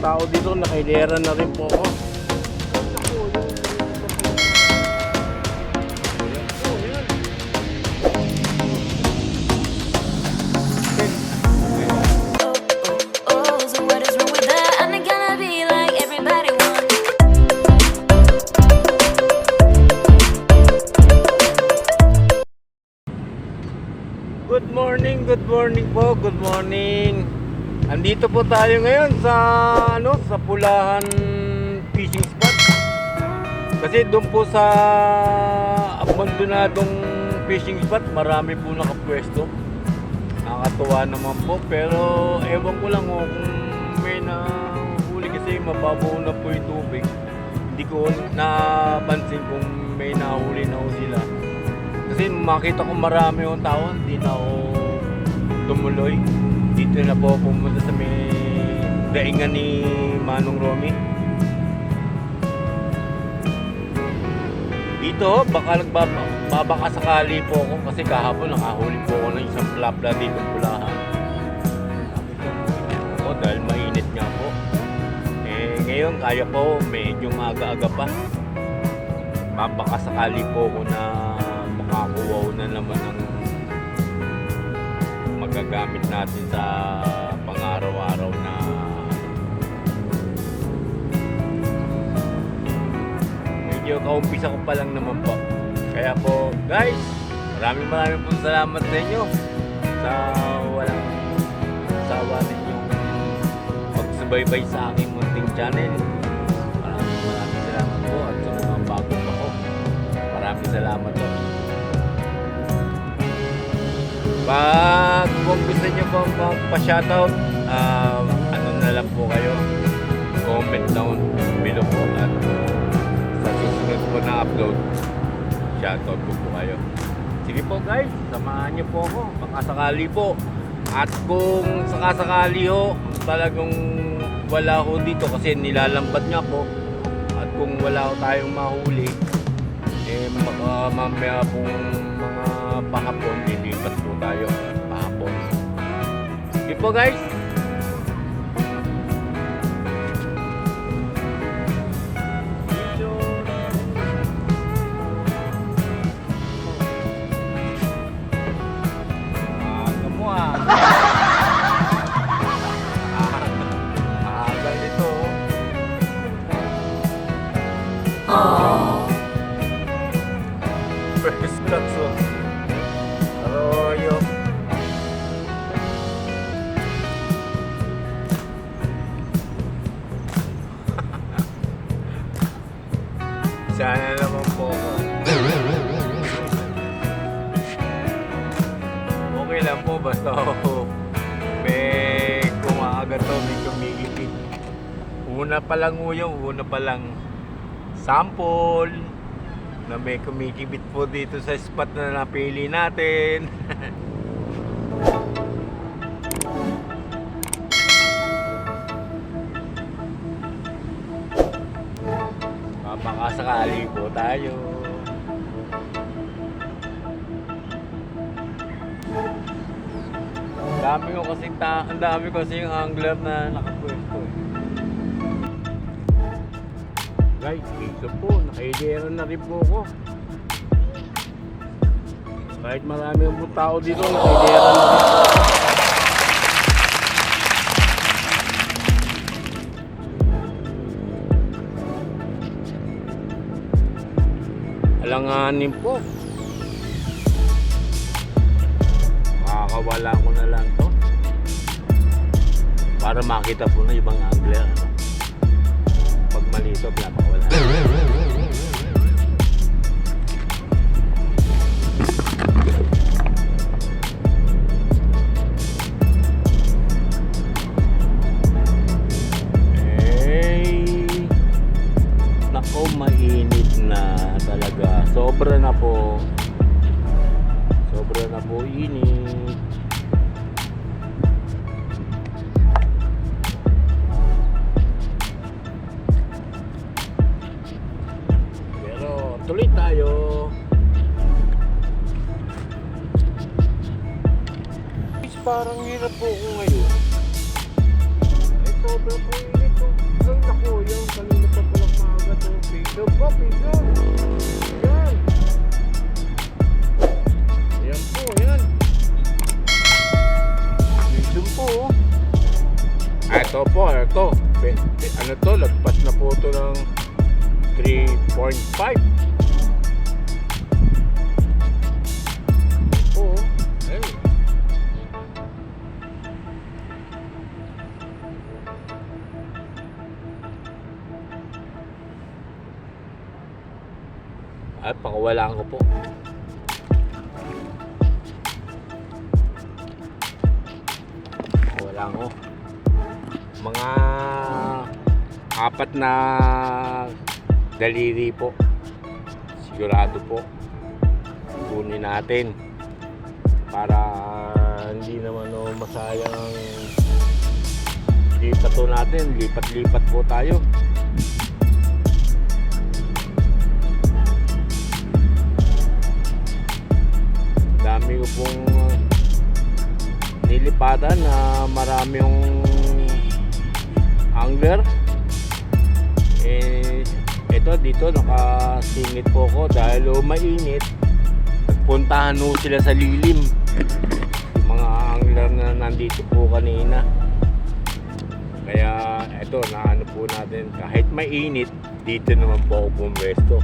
tao dito. Nakilera na rin po ako. Good morning, good morning po, good morning. Andito po tayo ngayon sa ano, sa Pulahan Fishing Spot. Kasi doon po sa abandonadong fishing spot, marami po nakapwesto. Nakakatuwa naman po, pero ewan ko lang oh, kung may nahuli kasi mababaw na po yung tubig. Hindi ko napansin kung may nahuli na ho sila. Kasi makita ko marami yung tao, hindi na ako tumuloy. Dito na po pumunta sa may daingan ni Manong Romy. Dito, baka nagbabaka sakali po ako kasi kahapon nakahuli po ako ng isang plapla dito pulahan. Ako dahil mainit nga po. Eh, ngayon kaya po, medyo maaga-aga pa. Babaka sakali po ako na makakuwaw na naman ng magagamit natin sa pang-araw-araw na medyo kaumpisa ko pa lang naman po. Kaya po, guys, maraming maraming po salamat sa inyo sa walang sawa ninyong pagsubaybay sa aking munting channel. Maraming maraming salamat po at sa mga bago pa po. Maraming salamat po. Pag kung gusto nyo po magpa-shoutout, um, ano na lang po kayo, comment down below po at sa susunod po na upload, shoutout ko po kayo. Sige po guys, samahan niyo po ako, baka sakali po. At kung sakasakali ho, talagang wala ho dito kasi nilalambat niya po. At kung wala ho tayong mahuli, eh baka mamaya pong pahapon, lilipat po tayo pahapon. Sige po guys, Sana naman po ako. Okay lang po basta ako may kumaagat to, may kumigipit. Una pa lang yun, una pa lang sample na may kumikibit po dito sa spot na napili natin. Papakasakali po tayo. Ang dami ko kasi ta ang dami kasi yung angler na nakapwesto eh. Guys, dito po, nakaidera na rin po ako. Kahit marami po tao dito, nakaidera na rin po ako. Alanganin po. Makakawala ko na lang to. Para makita po na ibang angler. Ano? Pag malito, pinapakawala. ulit tayo. Guys, parang hirap po ako ngayon. Eh, sobra po init po. Ay, naku, yung kalulutan ko lang maaga to. Pick up ba. Yan. Yan po, yan. Dito po. Oh. Ah, ito po, ito. Ano to, lagpas na po ito ng 3.5 Ay, pakawalaan ko po. Pakawalaan ko. Mga apat na daliri po. Sigurado po. Kunin natin. Para hindi naman oh, masayang ang lipat po natin. Lipat-lipat po tayo. Dami ko pong nilipatan na marami yung angler. Eh ito dito nakasingit po ko dahil oh, mainit. Nagpuntahan sila sa lilim. Yung mga angler na nandito po kanina. Kaya ito naano po natin. Kahit mainit dito naman po ako pumwesto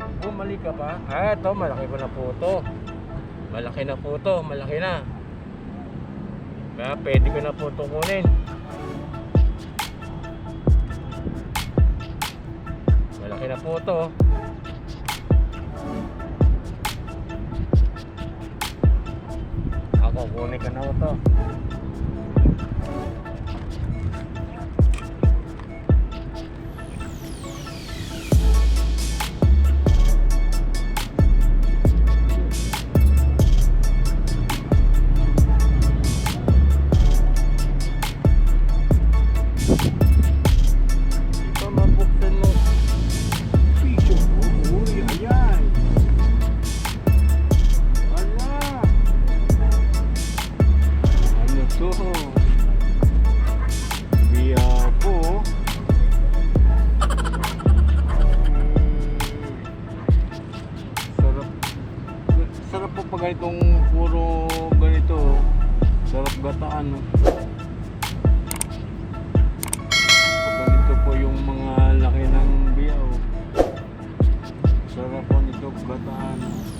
Bumali ka pa? Ah, ito, malaki pa na po ito. Malaki na po ito, malaki na. Kaya pwede ko na po ito kunin. Malaki na po ito. Ako, kunin ka na. Ito, ganitong puro ganito. Sarap gataan. No? Ganito po yung mga laki ng biyaw. Sarap po nito gataan. Oo.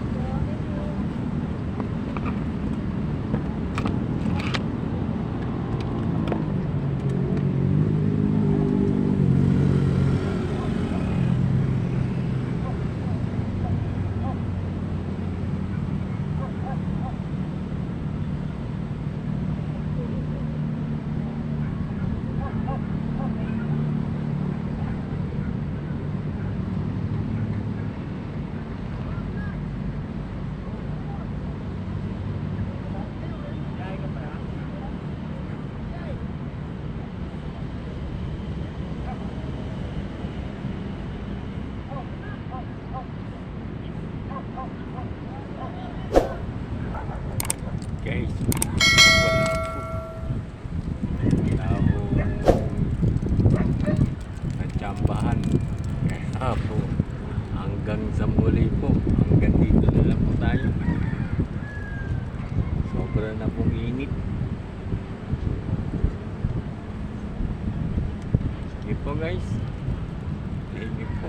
Sobra na pong init. Sige po guys. Thank you po.